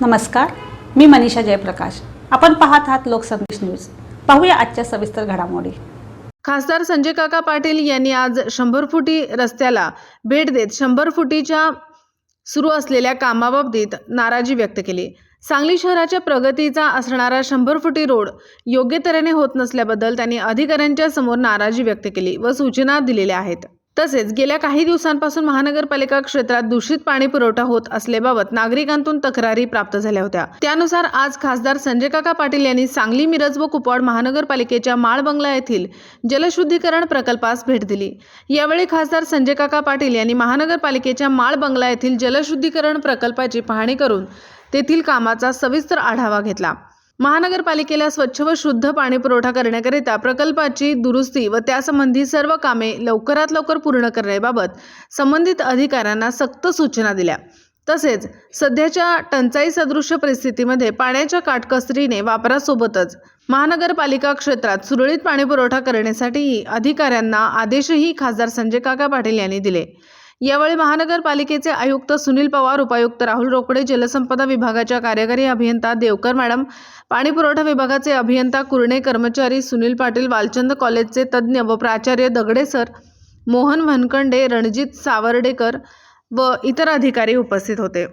नमस्कार मी मनीषा जयप्रकाश. आपण पाहत आहात लोकसंदेश न्यूज. पाहूया आजच्या सविस्तर घडामोडी. खासदार संजय काका पाटील यांनी आज शंभर फुटी रस्त्याला भेट देत शंभर फुटीच्या सुरू असलेल्या कामाबाबतीत नाराजी व्यक्त केली. सांगली शहराच्या प्रगतीचा असणारा शंभर फुटी रोड योग्य तऱ्हेने होत नसल्याबद्दल त्यांनी अधिकाऱ्यांच्या समोर नाराजी व्यक्त केली व सूचना दिलेल्या आहेत. तसेच गेल्या काही दिवसांपासून महानगरपालिका क्षेत्रात दूषित पाणी पुरवठा होत असल्याबाबत नागरिकांतून तक्रारी प्राप्त झाल्या होत्या. त्यानुसार आज खासदार संजय काका पाटील यांनी सांगली मिरज व कुपवाड महानगरपालिकेच्या माळ बंगला येथील जलशुद्धीकरण प्रकल्पास भेट दिली. यावेळी खासदार संजय काका पाटील यांनी महानगरपालिकेच्या माळ बंगला येथील जलशुद्धीकरण प्रकल्पाची पाहणी करून तेथील कामाचा सविस्तर आढावा घेतला. महानगरपालिकेला स्वच्छ व शुद्ध पाणी पुरवठा करण्याकरिता प्रकल्पाची दुरुस्ती व त्यासंबंधी सर्व कामे लवकरात लवकर पूर्ण करण्याबाबत संबंधित अधिकाऱ्यांना सक्त सूचना दिल्या. तसेच सध्याच्या टंचाई सदृश्य परिस्थितीमध्ये पाण्याच्या काटकसरीने वापरासोबतच महानगरपालिका क्षेत्रात सुरळीत पाणीपुरवठा करण्यासाठीही अधिकाऱ्यांना आदेशही खासदार संजय काका पाटील यांनी दिले. यावेळी महानगरपालिकेचे आयुक्त सुनील पवार उपायुक्त राहुल रोकडे जलसंपदा विभागाच्या कार्यकारी अभियंता देवकर मॅडम पाणीपुरवठा विभागाचे अभियंता कुरणे कर्मचारी सुनील पाटील वालचंद कॉलेजचे तज्ज्ञ व प्राचार्य दगडे सर मोहन वनकंडे रणजित सावर्डेकर व इतर अधिकारी उपस्थित होते.